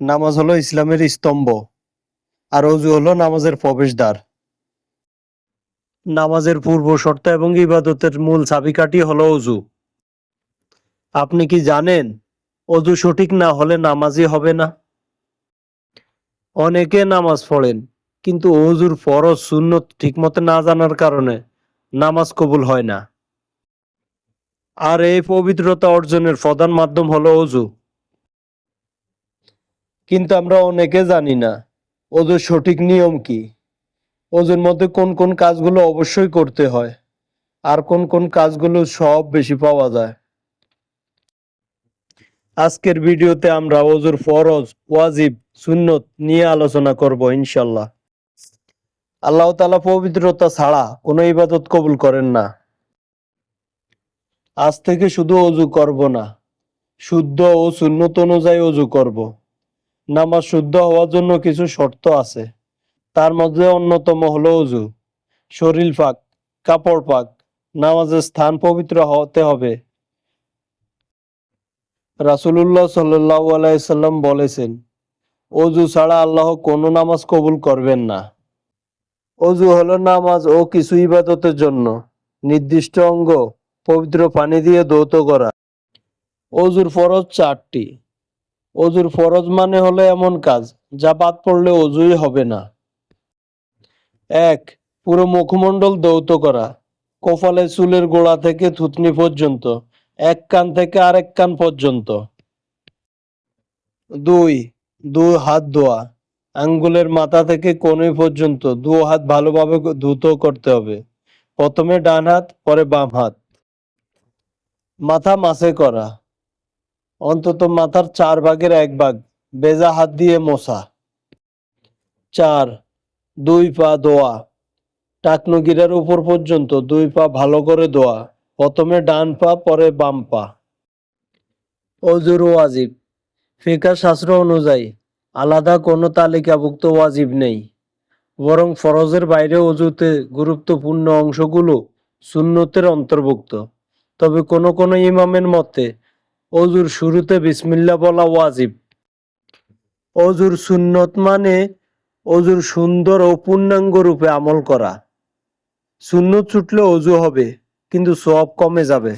নামাজ হলো ইসলামের স্তম্ভ আর অজু হলো নামাজের প্রবেশদ্বার। নামাজের পূর্ব শর্ত এবং ইবাদতের মূল চাবিকাঠি হলো অজু। আপনি কি জানেন অজু সঠিক না হলে নামাজই হবে না? অনেকে নামাজ পড়েন, কিন্তু অজুর ফরজ সুন্নত ঠিকমতো না জানার কারণে নামাজ কবুল হয় না। আর এই পবিত্রতা অর্জনের প্রধান মাধ্যম হলো অজু। কিন্তু আমরা অনেকে জানি না ওজুর সঠিক নিয়ম কি? ওজুর মধ্যে কোন কোন কাজগুলো অবশ্যই করতে হয়, আর কোন কোন কাজগুলো সব বেশি পাওয়া যায়। আজকের ভিডিওতে আমরা ওজুর ফরজ, ওয়াজিব, সুন্নত নিয়ে আলোচনা করব ইনশাল্লাহ আল্লাহ তালা পবিত্রতা ছাড়া কোনো ইবাদত কবুল করেন না। আজ থেকে শুধু অজু করব না, শুদ্ধ ও সুন্নত অনুযায়ী অজু করব। নামাজ শুদ্ধ হওয়ার জন্য কিছু শর্ত আছে। তার মধ্যে অন্যতম হলো অজু শরীর পাক, কাপড় পাক, নামাজের স্থান পবিত্র হতে হবে। রাসুলুল্লাহ সাল্লাহ আলাইসাল্লাম বলেছেন অজু ছাড়া আল্লাহ কোনো নামাজ কবুল করবেন না। অজু হলো নামাজ ও কিছু ইবাদতের জন্য নির্দিষ্ট অঙ্গ পবিত্র পানি দিয়ে দৌত করা। অজুর ফরজ চারটি। অজুর ফরজ মানে হলো এমন কাজ, যা বাদ পড়লে অজুই হবে না। এক, পুরো মুখমণ্ডল দৌত করা, কপালে চুলের গোড়া থেকে থুতনি পর্যন্ত, এক কান থেকে আরেক কান পর্যন্ত। দুই দুই হাত ধোয়া, আঙ্গুলের মাথা থেকে কোণে পর্যন্ত দু হাত ভালোভাবে ধুত করতে হবে। প্রথমে ডান হাত, পরে বাম হাত। মাথা মাসে করা অন্তত মাথার চার ভাগের এক ভাগ। বেজা হাত দিয়ে মোছা। চার, দুই পা দোয়া। টাকনু গিরার উপর পর্যন্ত দুই পা ভালো করে দোয়া। প্রথমে ডান পা, পরে বাম পা। অজুর ওয়াজিব। ফিকা শাস্ত্র অনুযায়ী, আলাদা কোনো তালিকাভুক্ত ওয়াজিব নেই। বরং ফরজের বাইরে অজুতে গুরুত্বপূর্ণ অংশগুলো সুন্নতের অন্তর্ভুক্ত। তবে কোনো কোনো ইমামের মতে অজুর শুরুতে বিসমিল্লা বলা ওয়াজিব। অজুর সুন্নত মানে অজুর সুন্দর ও পূর্ণাঙ্গ রূপে আমল করা। সুন্নত ছুটলে অজু হবে, কিন্তু সব কমে যাবে।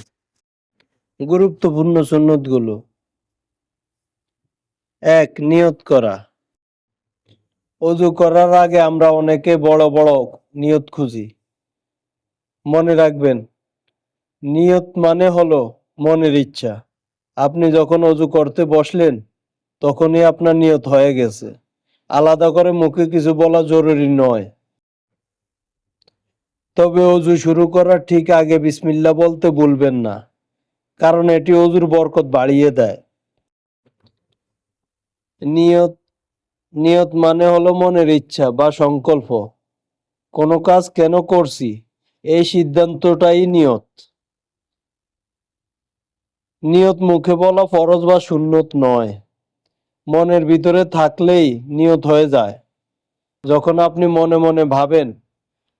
গুরুত্বপূর্ণ সুন্নতগুলো এক, নিয়ত করা। অজু করার আগে আমরা অনেকে বড় বড় নিয়ত খুঁজি। মনে রাখবেন, নিয়ত মানে হলো মনের ইচ্ছা। আপনি যখন অজু করতে বসলেন, তখনই আপনার নিয়ত হয়ে গেছে। আলাদা করে মুখে কিছু বলা জরুরি নয়। তবে অজু শুরু করার ঠিক আগে বিসমিল্লা বলতে ভুলবেন না, কারণ এটি অজুর বরকত বাড়িয়ে দেয়। নিয়ত নিয়ত মানে হলো মনের ইচ্ছা বা সংকল্প। কোনো কাজ কেন করছি? এই সিদ্ধান্তটাই নিয়ত। নিয়ত মুখে বলা ফরজ বা সুন্নত নয়। মনের ভিতরে থাকলেই নিয়ত হয়ে যায়। যখন আপনি মনে মনে ভাবেন,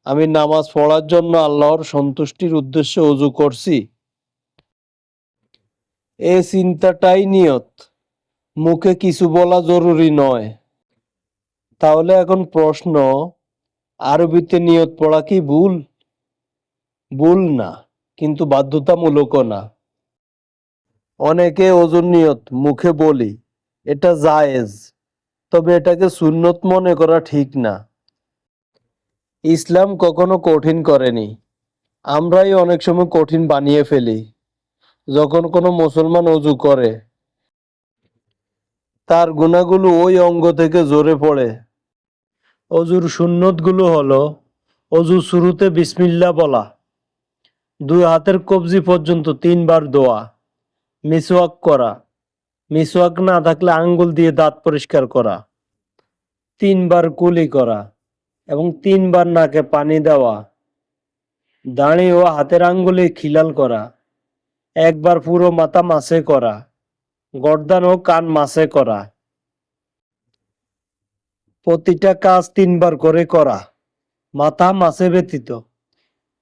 আমি নামাজ পড়ার জন্য আল্লাহর সন্তুষ্টির উদ্দেশ্যে অজু করছি। এ চিন্তাটাই নিয়ত। মুখে কিছু বলা জরুরি নয়। তাহলে এখন প্রশ্ন, আরবিতে নিয়ত পড়া কি ভুল? ভুল না, কিন্তু বাধ্যতামূলকও না। অনেকে ওজন নিয়ত, মুখে বলি, এটা জায়েজ। তবে এটাকে সুন্নত মনে করা ঠিক না। ইসলাম কখনো কঠিন করেনি। আমরাই অনেক সময় কঠিন বানিয়ে ফেলি। যখন কোনো মুসলমান অজু করে, তার গুণাগুলো ওই অঙ্গ থেকে জোরে পড়ে। অজুর সুন্নতগুলো হলো অজু শুরুতে বিসমিল্লা বলা, দুই হাতের কবজি পর্যন্ত তিনবার দোয়া মিসওয়াক করা। মিসওয়াক না থাকলে আঙ্গুল দিয়ে দাঁত পরিষ্কার করা। তিনবার কুলি করা এবং তিনবার নাকে পানি দেওয়া। দাঁড়ি ও হাতের আঙ্গুলে খিলাল করা। একবার পুরো মাথা মাসে করা। গর্দান ও কান মাসে করা। প্রতিটা কাজ তিনবার করে করা। মাথা মাসে ব্যতীত।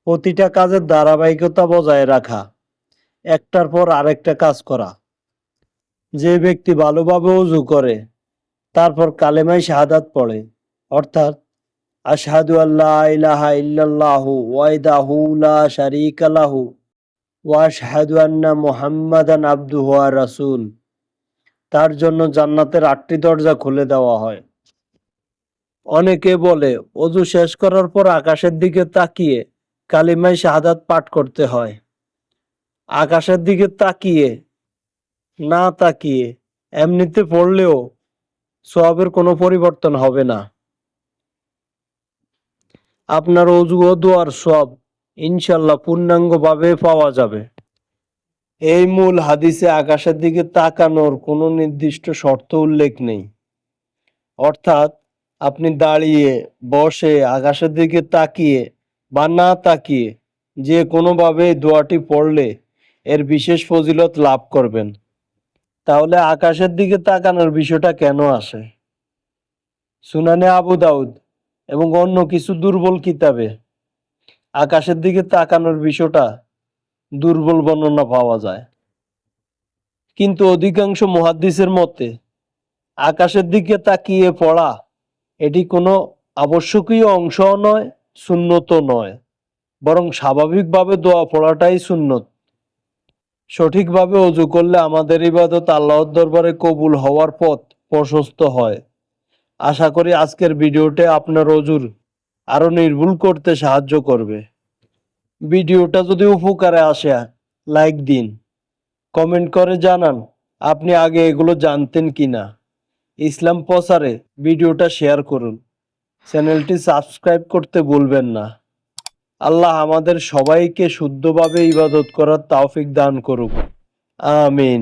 প্রতিটা কাজের ধারাবাহিকতা বজায় রাখা। একটার পর আরেকটা কাজ করা। যে ব্যক্তি ভালোভাবে উজু করে, তারপর কালেমাই শাহাদাত পড়ে। অর্থাৎ, আশহাদু আল্লাহ ইলাহা ইল্লাল্লাহু ওয়াইদাহু লা শারীকা লাহু ওয়া আশহাদু আন্না মুহাম্মাদান আবদুহু ওয়া রাসূল। তার জন্য জান্নাতের আটটি দরজা খুলে দেওয়া হয়। অনেকে বলে অজু শেষ করার পর আকাশের দিকে তাকিয়ে কালিমাই শাহাদাত পাঠ করতে হয়। আকাশের দিকে তাকিয়ে, না তাকিয়ে, এমনিতে পড়লেও সবের কোনো পরিবর্তন হবে না। আপনার অজু ও দোয়ার সব ইনশাল্লাহ পূর্ণাঙ্গভাবে পাওয়া যাবে। এই মূল হাদিসে আকাশের দিকে তাকানোর কোনো নির্দিষ্ট শর্ত উল্লেখ নেই। অর্থাৎ আপনি দাঁড়িয়ে, বসে, আকাশের দিকে তাকিয়ে বা না তাকিয়ে যে কোনোভাবে দোয়াটি পড়লে এর বিশেষ ফজিলত লাভ করবেন। তাহলে আকাশের দিকে তাকানোর বিষয়টা কেন আসে? সুনানে আবু দাউদ এবং অন্য কিছু দুর্বল কিতাবে আকাশের দিকে তাকানোর বিষয়টা দুর্বল বর্ণনা পাওয়া যায়। কিন্তু অধিকাংশ মুহাদ্দিসের মতে, আকাশের দিকে তাকিয়ে পড়া এটি কোনো আবশ্যকীয় অংশও নয় সুন্নত নয়। বরং স্বাভাবিকভাবে দোয়া পড়াটাই সুন্নত। সঠিকভাবে অজু করলে আমাদের ইবাদত আল্লাহর দরবারে কবুল হওয়ার পথ প্রশস্ত হয়। আশা করি আজকের ভিডিওতে আপনার অজুর আরও নির্ভুল করতে সাহায্য করবে। ভিডিওটা যদি উপকারে আসে, লাইক দিন। কমেন্ট করে জানান, আপনি আগে এগুলো জানতেন কি না ইসলাম প্রচারে ভিডিওটা শেয়ার করুন। চ্যানেলটি সাবস্ক্রাইব করতে ভুলবেন না। আল্লাহ আমাদের সবাইকে শুদ্ধভাবে ইবাদত করার তাওফিক দান করুক। আমিন।